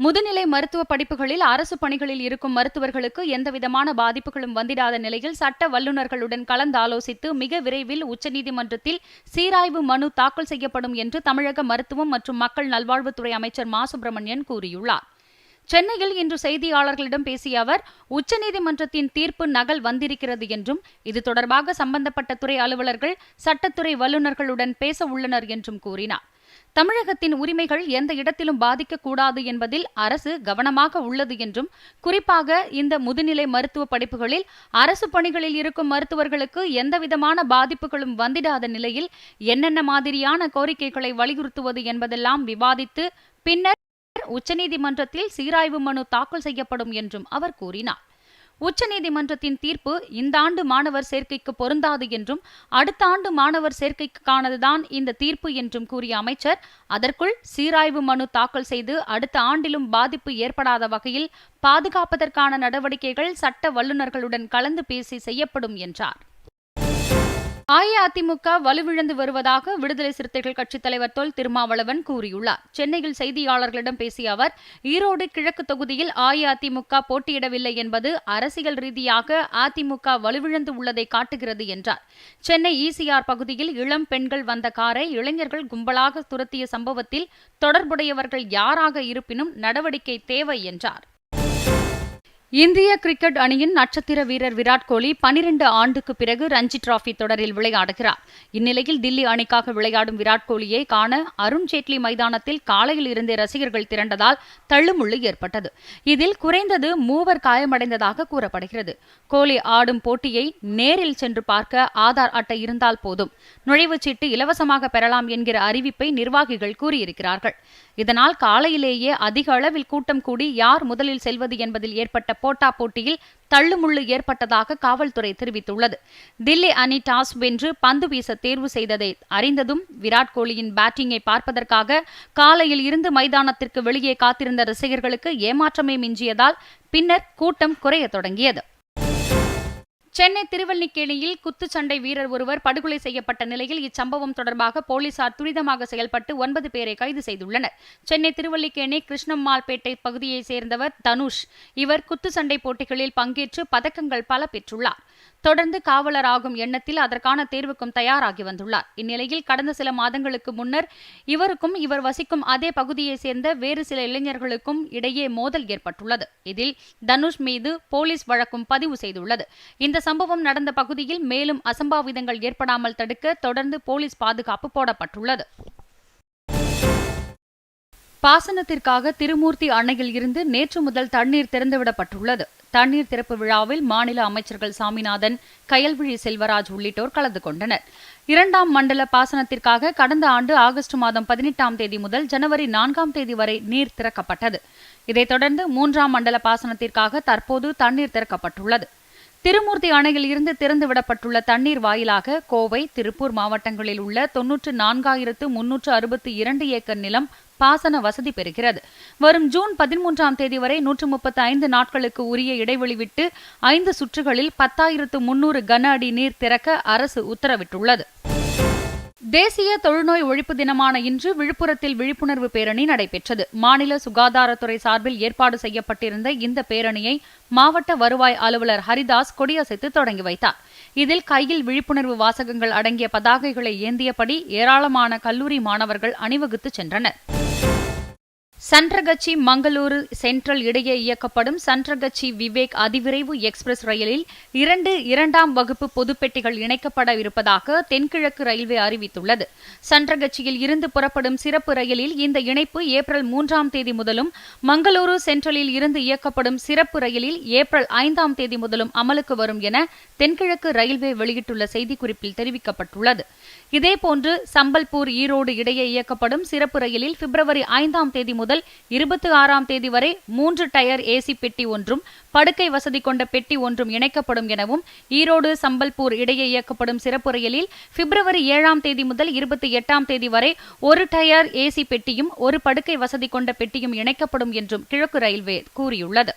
முதுநிலை மருத்துவ படிப்புகளில் அரசு பணிகளில் இருக்கும் மருத்துவர்களுக்கு எந்தவிதமான பாதிப்புகளும் வந்திடாத நிலையில் சட்ட வல்லுநர்களுடன் கலந்தாலோசித்து மிக விரைவில் உச்சநீதிமன்றத்தில் சீராய்வு மனு தாக்கல் செய்யப்படும் என்று தமிழக மருத்துவம் மற்றும் மக்கள் நல்வாழ்வுத்துறை அமைச்சர் மா. சுப்பிரமணியன் கூறியுள்ளார். சென்னையில் இன்று செய்தியாளர்களிடம் பேசிய அவர் உச்சநீதிமன்றத்தின் தீர்ப்பு நகல் வந்திருக்கிறது என்றும் இது தொடர்பாக சம்பந்தப்பட்ட துறை அலுவலர்கள் சட்டத்துறை வல்லுநர்களுடன் பேச உள்ளனர் என்றும் கூறினார். தமிழகத்தின் உரிமைகள் எந்த இடத்திலும் பாதிக்கக்கூடாது என்பதில் அரசு கவனமாக உள்ளது என்றும் குறிப்பாக இந்த முதுநிலை மருத்துவ படிப்புகளில் அரசு பணிகளில் இருக்கும் மருத்துவர்களுக்கு எந்தவிதமான பாதிப்புகளும் வந்திடாத நிலையில் என்னென்ன மாதிரியான கோரிக்கைகளை வலியுறுத்துவது என்பதெல்லாம் விவாதித்து பின்னர் உச்சநீதிமன்றத்தில் சீராய்வு மனு தாக்கல் செய்யப்படும் என்றும் அவர் கூறினார். உச்சநீதிமன்றத்தின் தீர்ப்பு இந்த ஆண்டு மாணவர் சேர்க்கைக்கு பொருந்தாது என்றும் அடுத்த ஆண்டு மாணவர் சேர்க்கைக்கானதுதான் இந்த தீர்ப்பு என்றும் கூறிய அமைச்சர் அதற்குள் சீராய்வு மனு தாக்கல் செய்து அடுத்த ஆண்டிலும் பாதிப்பு ஏற்படாத வகையில் பாதுகாப்பதற்கான நடவடிக்கைகள் சட்ட வல்லுநர்களுடன் கலந்து பேசி செய்யப்படும் என்றார். அஇஅதிமுக வலுவிழந்து வருவதாக விடுதலை சிறுத்தைகள் கட்சித் தலைவர் தொல் திருமாவளவன் கூறியுள்ளார். சென்னையில் செய்தியாளர்களிடம் பேசிய அவர் ஈரோடு கிழக்கு தொகுதியில் அஇஅதிமுக போட்டியிடவில்லை என்பது அரசியல் ரீதியாக அதிமுக வலுவிழந்து உள்ளதை காட்டுகிறது என்றார். சென்னை ஈசிஆர் பகுதியில் இளம் பெண்கள் வந்த காரை இளைஞர்கள் கும்பலாக துரத்திய சம்பவத்தில் தொடர்புடையவர்கள் யாராக இருப்பினும் நடவடிக்கை தேவை என்றார். இந்திய கிரிக்கெட் அணியின் நட்சத்திர வீரர் விராட் கோலி பனிரெண்டு ஆண்டுக்கு பிறகு ரஞ்சி டிராபி தொடரில் விளையாடுகிறார். இந்நிலையில் தில்லி அணிக்காக விளையாடும் விராட் கோலியை காண அருண்ஜேட்லி மைதானத்தில் காலையில் இருந்தே ரசிகர்கள் திரண்டதால் தள்ளுமுள்ளு ஏற்பட்டது. இதில் குறைந்தது மூவர் காயமடைந்ததாக கூறப்படுகிறது. கோலி ஆடும் போட்டியை நேரில் சென்று பார்க்க ஆதார் அட்டை இருந்தால் போதும். நுழைவுச்சீட்டு இலவசமாக பெறலாம் என்கிற அறிவிப்பை நிர்வாகிகள் கூறியிருக்கிறார்கள். இதனால் காலையிலேயே அதிக அளவில் கூட்டம் கூடி யார் முதலில் செல்வது என்பதில் ஏற்பட்ட போட்டா போட்டியில் தள்ளுமுள்ளு ஏற்பட்டதாக காவல்துறை தெரிவித்துள்ளது. தில்லி அணி டாஸ் வென்று பந்து வீச தேர்வு செய்ததை அறிந்ததும் விராட் கோலியின் பேட்டிங்கை பார்ப்பதற்காக காலையில் இருந்து மைதானத்திற்கு வெளியே காத்திருந்த ரசிகர்களுக்கு ஏமாற்றமே மிஞ்சியதால் பின்னர் கூட்டம் குறையத் தொடங்கியது. சென்னை திருவல்லிக்கேணியில் குத்துச்சண்டை வீரர் ஒருவர் படுகொலை செய்யப்பட்ட நிலையில் இச்சம்பவம் தொடர்பாக போலீசார் துரிதமாக செயல்பட்டு ஒன்பது பேரை கைது செய்துள்ளனர். சென்னை திருவல்லிக்கேணி கிருஷ்ணம்மாள்பேட்டை பகுதியைச் சேர்ந்தவர் தனுஷ். இவர் குத்துச்சண்டை போட்டிகளில் பங்கேற்று பதக்கங்கள் பல பெற்றுள்ளார். தொடர்ந்து காவலர் ஆகும் எண்ணத்தில் அதற்கான தேர்வுக்கும் தயாராகி வந்துள்ளார். இந்நிலையில் கடந்த சில மாதங்களுக்கு முன்னர் இவருக்கும் இவர் வசிக்கும் அதே பகுதியைச் சேர்ந்த வேறு சில இளைஞர்களுக்கும் இடையே மோதல் ஏற்பட்டுள்ளது. இதில் தனுஷ் மீது போலீஸ் வழக்கும் பதிவு செய்துள்ளது. இந்த சம்பவம் நடந்த பகுதியில் மேலும் அசம்பாவிதங்கள் ஏற்படாமல் தடுக்க தொடர்ந்து போலீஸ் பாதுகாப்பு போடப்பட்டுள்ளது. பாசனத்திற்காக திருமூர்த்தி அணையில் இருந்து நேற்று முதல் தண்ணீர் திறந்துவிடப்பட்டுள்ளது. தண்ணீர் திறப்பு விழாவில் மாநில அமைச்சர்கள் சாமிநாதன் கயல்விழி செல்வராஜ் உள்ளிட்டோர் கலந்து கொண்டனர். இரண்டாம் மண்டல பாசனத்திற்காக கடந்த ஆண்டு ஆகஸ்ட் மாதம் பதினெட்டாம் தேதி முதல் ஜனவரி நான்காம் தேதி வரை நீர் திறக்கப்பட்டது. இதைத் தொடர்ந்து மூன்றாம் மண்டல பாசனத்திற்காக தற்போது தண்ணீர் திறக்கப்பட்டுள்ளது. திருமூர்த்தி அணையில் இருந்து திறந்துவிடப்பட்டுள்ள தண்ணீர் வாயிலாக கோவை திருப்பூர் மாவட்டங்களில் உள்ள தொன்னூற்று நான்காயிரத்து முன்னூற்று அறுபத்தி இரண்டு ஏக்கர் நிலம் பாசன வசதி பெறுகிறது. வரும் ஜூன் பதிமூன்றாம் தேதி வரை நூற்று முப்பத்தி ஐந்து நாட்களுக்கு உரிய இடைவெளி விட்டு ஐந்து சுற்றுகளில் பத்தாயிரத்து முன்னூறு கன அடி நீர் திறக்க அரசு உத்தரவிட்டுள்ளது. தேசிய தொழுநோய் ஒழிப்பு தினமான இன்று விழுப்புரத்தில் விழிப்புணர்வு பேரணி நடைபெற்றது. மாநில சுகாதாரத்துறை சார்பில் ஏற்பாடு செய்யப்பட்டிருந்த இந்த பேரணியை மாவட்ட வருவாய் அலுவலர் ஹரிதாஸ் கொடியசைத்து தொடங்கி வைத்தார். இதில் கையில் விழிப்புணர்வு வாசகங்கள் அடங்கிய பதாகைகளை ஏந்தியபடி ஏராளமான கல்லூரி மாணவர்கள் அணிவகுத்து சென்றனர். you. சன்ட்ரகச்சி மங்களூரு சென்ட்ரல் இடையே இயக்கப்படும் சன்ட்ரகச்சி விவேக் அதிவிரைவு எக்ஸ்பிரஸ் ரயிலில் இரண்டு இரண்டாம் வகுப்பு பொதுப்பெட்டிகள் இணைக்கப்பட இருப்பதாக தென்கிழக்கு ரயில்வே அறிவித்துள்ளது. சன்ட்ரகச்சியில் இருந்து புறப்படும் சிறப்பு ரயிலில் இந்த இணைப்பு ஏப்ரல் மூன்றாம் தேதி முதலும் மங்களூரு சென்ட்ரலில் இருந்து இயக்கப்படும் சிறப்பு ரயிலில் ஏப்ரல் ஐந்தாம் தேதி முதலும் அமலுக்கு வரும் என தென்கிழக்கு ரயில்வே வெளியிட்டுள்ள செய்திக்குறிப்பில் தெரிவிக்கப்பட்டுள்ளது. இதேபோன்று சம்பல்பூர் ஈரோடு இடையே இயக்கப்படும் சிறப்பு ரயிலில் பிப்ரவரி ஐந்தாம் தேதி முதல் முதல் இருபத்தி ஆறாம் தேதி வரை மூன்று டயர் ஏசி பெட்டி ஒன்றும் படுக்கை வசதி கொண்ட பெட்டி ஒன்றும் இணைக்கப்படும் எனவும் ஈரோடு சம்பல்பூர் இடையே இயக்கப்படும் சிறப்பு ரயிலில் பிப்ரவரி ஏழாம் தேதி முதல் இருபத்தி எட்டாம் தேதி வரை ஒரு டயர் ஏசி பெட்டியும் ஒரு படுக்கை வசதி கொண்ட பெட்டியும் இணைக்கப்படும் என்றும் கிழக்கு ரயில்வே கூறியுள்ளது.